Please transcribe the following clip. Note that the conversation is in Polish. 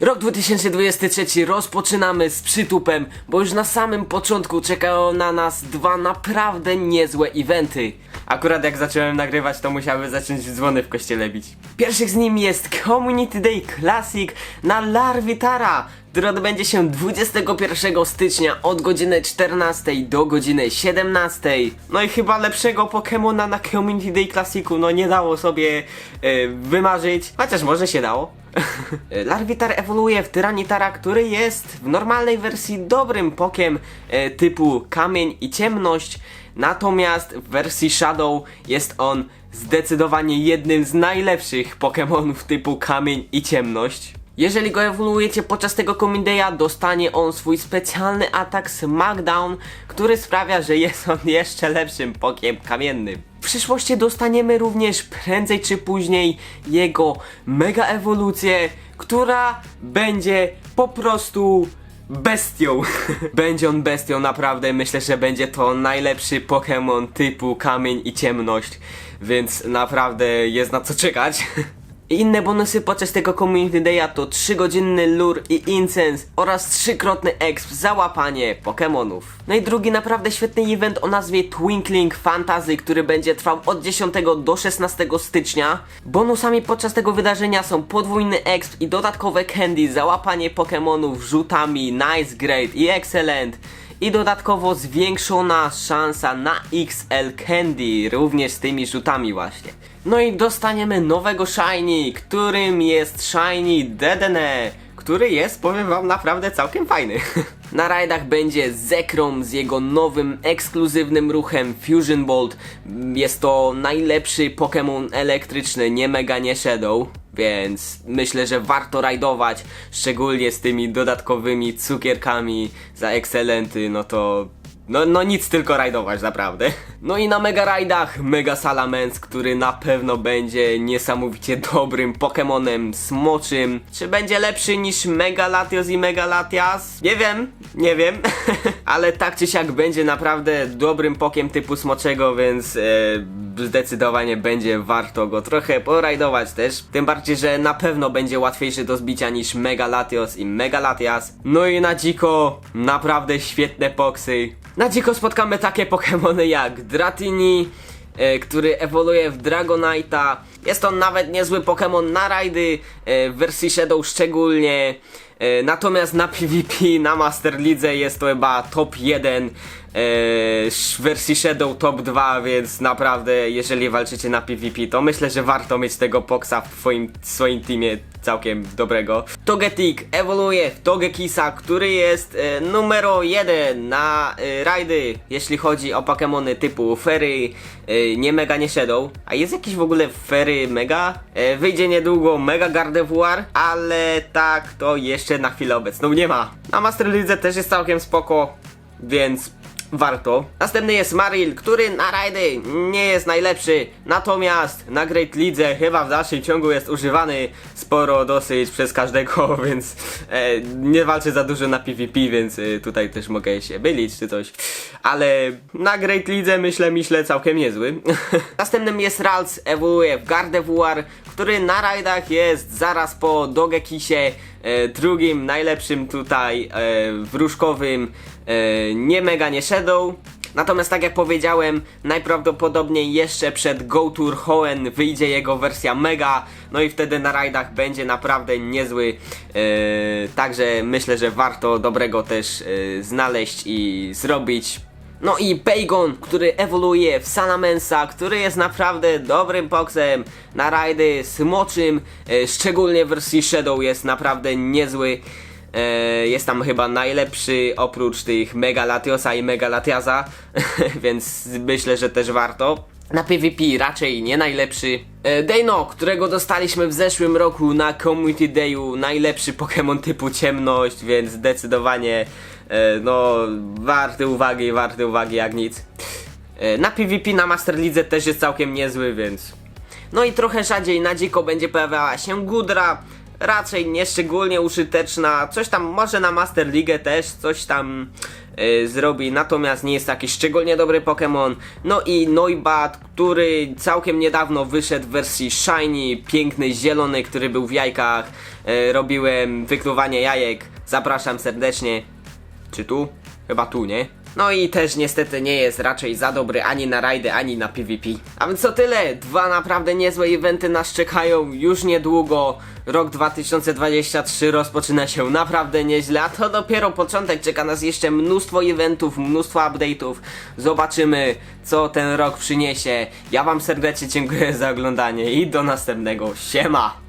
Rok 2023 rozpoczynamy z przytupem, bo już na samym początku czekają na nas dwa naprawdę niezłe eventy. Akurat jak zacząłem nagrywać, to musiały zacząć dzwony w kościele bić. Pierwszych z nimi jest Community Day Classic na Larvitara, który odbędzie się 21 stycznia od godziny 14 do godziny 17. No i chyba lepszego Pokemona na Community Day Classicu no nie dało sobie e, wymarzyć, chociaż może się dało. Larvitar ewoluuje w Tyranitara, który jest w normalnej wersji dobrym pokiem e, typu kamień i ciemność, natomiast w wersji Shadow jest on zdecydowanie jednym z najlepszych Pokemonów typu kamień i ciemność. Jeżeli go ewoluujecie podczas tego Coming dostanie on swój specjalny atak Smackdown, który sprawia, że jest on jeszcze lepszym pokiem kamiennym. Przyszłości dostaniemy również prędzej czy później jego mega ewolucję, która będzie po prostu bestią. będzie on bestią, naprawdę. Myślę, że będzie to najlepszy Pokémon typu kamień i ciemność, więc naprawdę jest na co czekać. I inne bonusy podczas tego Community Day'a to 3-godzinny lure i incense oraz trzykrotny exp za łapanie Pokémonów. No i drugi naprawdę świetny event o nazwie Twinkling Fantasy, który będzie trwał od 10 do 16 stycznia. Bonusami podczas tego wydarzenia są podwójny exp i dodatkowe candy za łapanie Pokémonów rzutami Nice, Great i Excellent. I dodatkowo zwiększona szansa na XL Candy, również z tymi rzutami właśnie. No i dostaniemy nowego Shiny, którym jest Shiny Dedenne, który jest, powiem wam, naprawdę całkiem fajny. Na rajdach będzie Zekrom z jego nowym, ekskluzywnym ruchem Fusion Bolt. Jest to najlepszy Pokémon elektryczny, nie Mega, nie Shadow. Więc myślę, że warto rajdować, szczególnie z tymi dodatkowymi cukierkami za ekscelenty, no to no, no nic tylko rajdować, naprawdę. No i na Mega Rajdach Mega Salamence, który na pewno będzie niesamowicie dobrym Pokemonem smoczym. Czy będzie lepszy niż Mega Latios i Mega Latias? Nie wiem, nie wiem. Ale tak czy siak będzie naprawdę dobrym pokiem typu smoczego, więc e, zdecydowanie będzie warto go trochę porajdować też. Tym bardziej, że na pewno będzie łatwiejszy do zbicia niż Mega Latios i Mega Latias. No i na dziko naprawdę świetne poksy. Na dziko spotkamy takie Pokémony jak Dratini, e, który ewoluuje w Dragonite'a. Jest on nawet niezły Pokémon na rajdy, e, w wersji Shadow szczególnie. E, natomiast na PvP, na Master League jest to chyba top 1 e, w wersji Shadow top 2, więc naprawdę jeżeli walczycie na PvP, to myślę, że warto mieć tego Poxa w twoim, swoim teamie całkiem dobrego. Togetic ewoluuje w Togekisa, który jest e, numero 1 na e, rajdy, jeśli chodzi o Pokémony typu Fairy, e, nie Mega, nie Shadow. A jest jakiś w ogóle Mega? E, wyjdzie niedługo Mega Gardevoir, ale tak to jeszcze na chwilę obecną nie ma. Na Master League też jest całkiem spoko, więc warto. Następny jest Maril, który na rajdy nie jest najlepszy, natomiast na Great League chyba w dalszym ciągu jest używany sporo dosyć przez każdego, więc e, nie walczy za dużo na PvP, więc e, tutaj też mogę się mylić czy coś. Ale na Great League myślę, myślę całkiem niezły. Następnym jest Ralts, ewoluuje w Gardevoir, który na rajdach jest zaraz po Dogekisie, e, drugim najlepszym tutaj e, wróżkowym, e, nie Mega, nie Shadow. Natomiast tak jak powiedziałem, najprawdopodobniej jeszcze przed Go Tour Hoenn wyjdzie jego wersja Mega, no i wtedy na rajdach będzie naprawdę niezły. E, także myślę, że warto dobrego też e, znaleźć i zrobić. No i Pagon, który ewoluuje w Salamensa, który jest naprawdę dobrym poksem na rajdy smoczym, e, szczególnie w wersji Shadow jest naprawdę niezły. E, jest tam chyba najlepszy oprócz tych Mega Latiosa i Mega Latiasa, więc myślę, że też warto. Na PvP raczej nie najlepszy. E, Dano, którego dostaliśmy w zeszłym roku na Community Dayu, najlepszy Pokémon typu ciemność, więc zdecydowanie e, no warty uwagi, warty uwagi jak nic. E, Na PvP na Master League też jest całkiem niezły, więc no i trochę rzadziej na dziko będzie pojawiała się Gudra, raczej nieszczególnie użyteczna, coś tam może na Master League też, coś tam e, zrobi, natomiast nie jest to jakiś szczególnie dobry Pokémon. No i Noibat, który całkiem niedawno wyszedł w wersji Shiny, piękny, zielony, który był w jajkach. E, robiłem wykluwanie jajek, zapraszam serdecznie. Czy tu? Chyba tu, nie? No i też niestety nie jest raczej za dobry ani na rajdy, ani na PvP. A więc to tyle. Dwa naprawdę niezłe eventy nas czekają już niedługo. Rok 2023 rozpoczyna się naprawdę nieźle, a to dopiero początek. Czeka nas jeszcze mnóstwo eventów, mnóstwo update'ów. Zobaczymy, co ten rok przyniesie. Ja wam serdecznie dziękuję za oglądanie i do następnego. Siema!